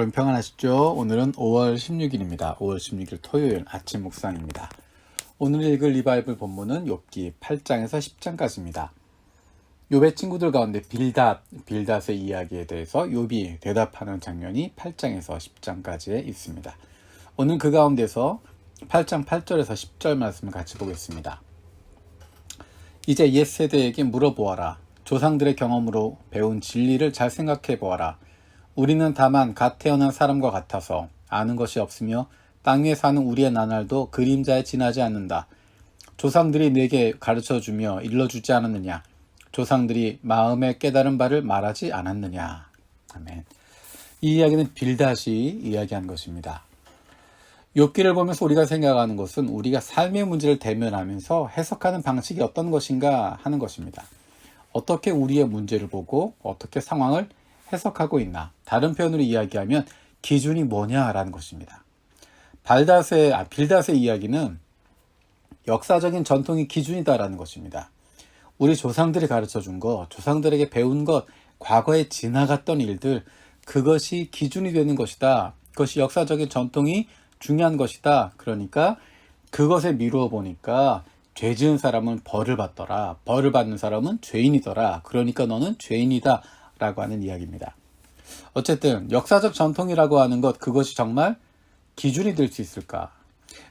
여러분 평안하시죠? 오늘은 5월 16일입니다. 5월 16일 토요일 아침 묵상입니다. 오늘 읽을 리바이블 본문은 욥기 8장에서 10장까지입니다. 욥의 친구들 가운데 빌닷, 빌닷의 이야기에 대해서 욥이 대답하는 장면이 8장에서 10장까지에 있습니다. 오늘 그 가운데서 8장 8절에서 10절 말씀을 같이 보겠습니다. 이제 옛 세대에게 물어보아라. 조상들의 경험으로 배운 진리를 잘 생각해 보아라. 우리는 다만 갓 태어난 사람과 같아서 아는 것이 없으며 땅 위에 사는 우리의 나날도 그림자에 지나지 않는다. 조상들이 내게 가르쳐 주며 일러 주지 않았느냐? 조상들이 마음에 깨달은 바를 말하지 않았느냐? 아멘. 이 이야기는 빌닷이 이야기한 것입니다. 욥기를 보면서 우리가 생각하는 것은 우리가 삶의 문제를 대면하면서 해석하는 방식이 어떤 것인가 하는 것입니다. 어떻게 우리의 문제를 보고 어떻게 상황을 해석하고 있나. 다른 표현으로 이야기하면 기준이 뭐냐라는 것입니다. 발닷의, 아, 빌닷의 이야기는 역사적인 전통이 기준이다라는 것입니다. 우리 조상들이 가르쳐 준 것, 조상들에게 배운 것, 과거에 지나갔던 일들, 그것이 기준이 되는 것이다. 그것이 역사적인 전통이 중요한 것이다. 그러니까 그것에 미루어 보니까 죄 지은 사람은 벌을 받더라. 벌을 받는 사람은 죄인이더라. 그러니까 너는 죄인이다. 라고 하는 이야기입니다. 어쨌든 역사적 전통이라고 하는 것 그것이 정말 기준이 될 수 있을까?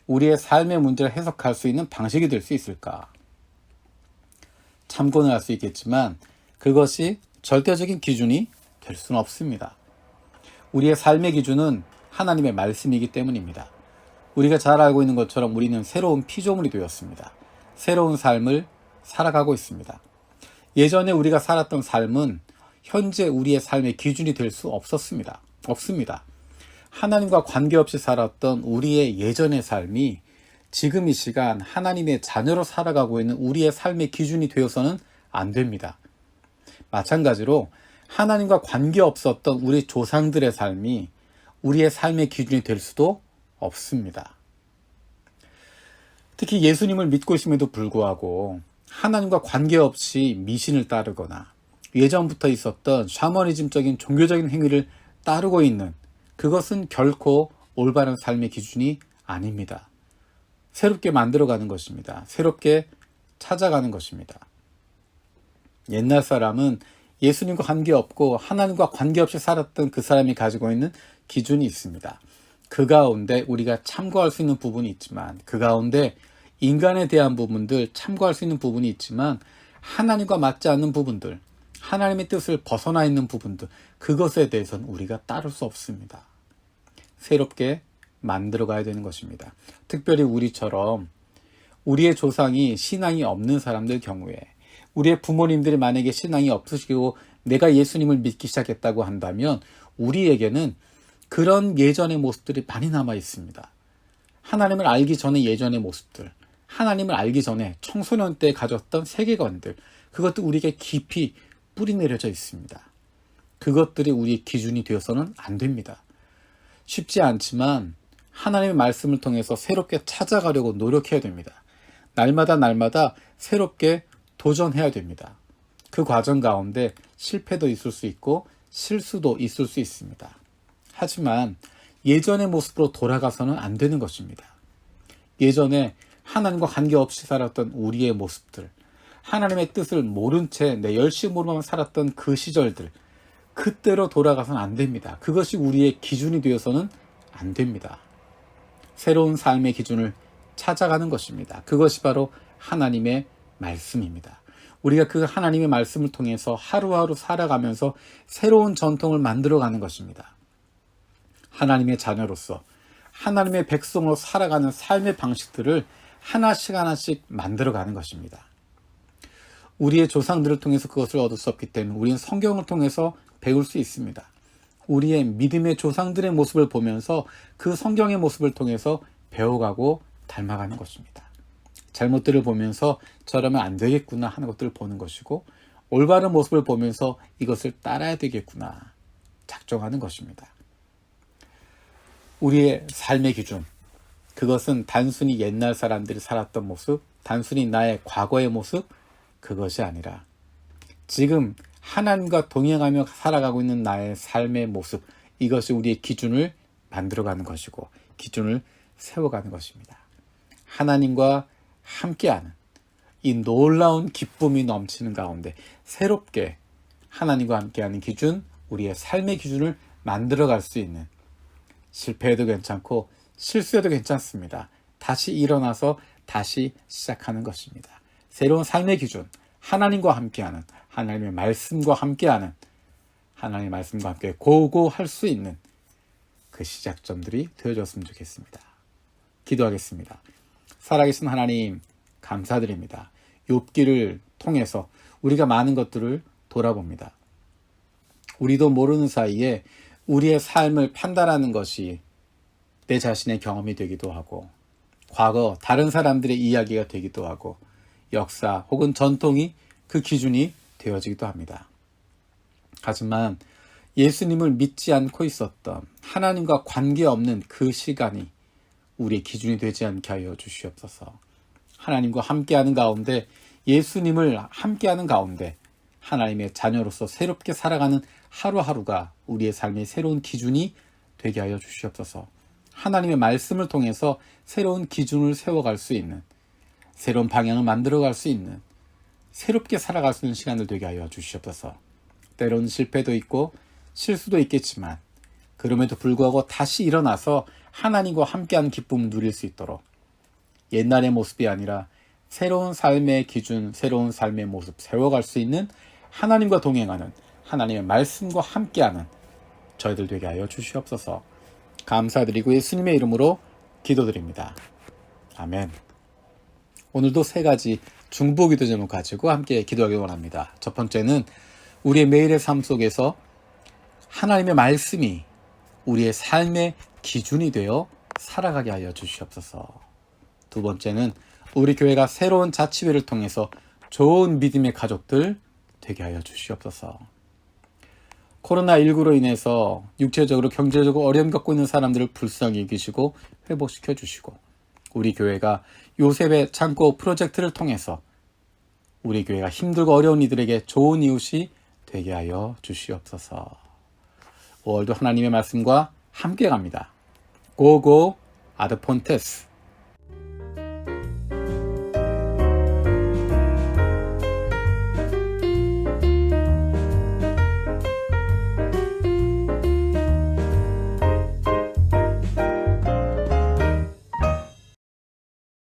우리의 삶의 문제를 해석할 수 있는 방식이 될 수 있을까? 참고는 할 수 있겠지만 그것이 절대적인 기준이 될 수는 없습니다. 우리의 삶의 기준은 하나님의 말씀이기 때문입니다. 우리가 잘 알고 있는 것처럼 우리는 새로운 피조물이 되었습니다. 새로운 삶을 살아가고 있습니다. 예전에 우리가 살았던 삶은 현재 우리의 삶의 기준이 될 수 없었습니다. 없습니다. 하나님과 관계없이 살았던 우리의 예전의 삶이 지금 이 시간 하나님의 자녀로 살아가고 있는 우리의 삶의 기준이 되어서는 안 됩니다. 마찬가지로 하나님과 관계 없었던 우리 조상들의 삶이 우리의 삶의 기준이 될 수도 없습니다. 특히 예수님을 믿고 있음에도 불구하고 하나님과 관계없이 미신을 따르거나 예전부터 있었던 샤머니즘적인 종교적인 행위를 따르고 있는 그것은 결코 올바른 삶의 기준이 아닙니다. 새롭게 만들어가는 것입니다. 새롭게 찾아가는 것입니다. 옛날 사람은 예수님과 관계없고 하나님과 관계없이 살았던 그 사람이 가지고 있는 기준이 있습니다. 그 가운데 우리가 참고할 수 있는 부분이 있지만 그 가운데 인간에 대한 부분들 참고할 수 있는 부분이 있지만 하나님과 맞지 않는 부분들 하나님의 뜻을 벗어나 있는 부분들 그것에 대해서는 우리가 따를 수 없습니다. 새롭게 만들어 가야 되는 것입니다. 특별히 우리처럼 우리의 조상이 신앙이 없는 사람들 경우에 우리의 부모님들이 만약에 신앙이 없으시고 내가 예수님을 믿기 시작했다고 한다면 우리에게는 그런 예전의 모습들이 많이 남아 있습니다. 하나님을 알기 전에 예전의 모습들, 하나님을 알기 전에 청소년 때 가졌던 세계관들, 그것도 우리에게 깊이 뿌리 내려져 있습니다. 그것들이 우리의 기준이 되어서는 안 됩니다. 쉽지 않지만 하나님의 말씀을 통해서 새롭게 찾아가려고 노력해야 됩니다. 날마다 날마다 새롭게 도전해야 됩니다. 그 과정 가운데 실패도 있을 수 있고 실수도 있을 수 있습니다. 하지만 예전의 모습으로 돌아가서는 안 되는 것입니다. 예전에 하나님과 관계없이 살았던 우리의 모습들, 하나님의 뜻을 모른 채 내 열심으로만 살았던 그 시절들, 그때로 돌아가서는 안 됩니다. 그것이 우리의 기준이 되어서는 안 됩니다. 새로운 삶의 기준을 찾아가는 것입니다. 그것이 바로 하나님의 말씀입니다. 우리가 그 하나님의 말씀을 통해서 하루하루 살아가면서 새로운 전통을 만들어가는 것입니다. 하나님의 자녀로서 하나님의 백성으로 살아가는 삶의 방식들을 하나씩 하나씩 만들어가는 것입니다. 우리의 조상들을 통해서 그것을 얻을 수 없기 때문에 우리는 성경을 통해서 배울 수 있습니다. 우리의 믿음의 조상들의 모습을 보면서 그 성경의 모습을 통해서 배워가고 닮아가는 것입니다. 잘못들을 보면서 저러면 안 되겠구나 하는 것들을 보는 것이고 올바른 모습을 보면서 이것을 따라야 되겠구나 작정하는 것입니다. 우리의 삶의 기준 그것은 단순히 옛날 사람들이 살았던 모습, 단순히 나의 과거의 모습 그것이 아니라 지금 하나님과 동행하며 살아가고 있는 나의 삶의 모습 이것이 우리의 기준을 만들어가는 것이고 기준을 세워가는 것입니다. 하나님과 함께하는 이 놀라운 기쁨이 넘치는 가운데 새롭게 하나님과 함께하는 기준, 우리의 삶의 기준을 만들어갈 수 있는 실패해도 괜찮고 실수해도 괜찮습니다. 다시 일어나서 다시 시작하는 것입니다. 새로운 삶의 기준, 하나님과 함께하는 하나님의 말씀과 함께하는 하나님의 말씀과 함께 고고할 수 있는 그 시작점들이 되어졌으면 좋겠습니다. 기도하겠습니다. 살아계신 하나님 감사드립니다. 욥기를 통해서 우리가 많은 것들을 돌아봅니다. 우리도 모르는 사이에 우리의 삶을 판단하는 것이 내 자신의 경험이 되기도 하고 과거 다른 사람들의 이야기가 되기도 하고 역사 혹은 전통이 그 기준이 되어지기도 합니다. 하지만 예수님을 믿지 않고 있었던 하나님과 관계없는 그 시간이 우리의 기준이 되지 않게 하여 주시옵소서. 하나님과 함께하는 가운데 예수님을 함께하는 가운데 하나님의 자녀로서 새롭게 살아가는 하루하루가 우리의 삶의 새로운 기준이 되게 하여 주시옵소서. 하나님의 말씀을 통해서 새로운 기준을 세워갈 수 있는 새로운 방향을 만들어갈 수 있는 새롭게 살아갈 수 있는 시간을 되게 하여 주시옵소서. 때로는 실패도 있고 실수도 있겠지만 그럼에도 불구하고 다시 일어나서 하나님과 함께하는 기쁨을 누릴 수 있도록 옛날의 모습이 아니라 새로운 삶의 기준, 새로운 삶의 모습 세워갈 수 있는 하나님과 동행하는 하나님의 말씀과 함께하는 저희들 되게 하여 주시옵소서. 감사드리고 예수님의 이름으로 기도드립니다. 아멘. 오늘도 세 가지 중보 기도 제목 가지고 함께 기도하기 원합니다. 첫 번째는 우리의 매일의 삶 속에서 하나님의 말씀이 우리의 삶의 기준이 되어 살아가게 하여 주시옵소서. 두 번째는 우리 교회가 새로운 자치회를 통해서 좋은 믿음의 가족들 되게 하여 주시옵소서. 코로나19로 인해서 육체적으로 경제적으로 어려움 겪고 있는 사람들을 불쌍히 여기시고 회복시켜 주시고 우리 교회가 요셉의 창고 프로젝트를 통해서 우리 교회가 힘들고 어려운 이들에게 좋은 이웃이 되게 하여 주시옵소서. 5월도 하나님의 말씀과 함께 갑니다. 고고 아드폰테스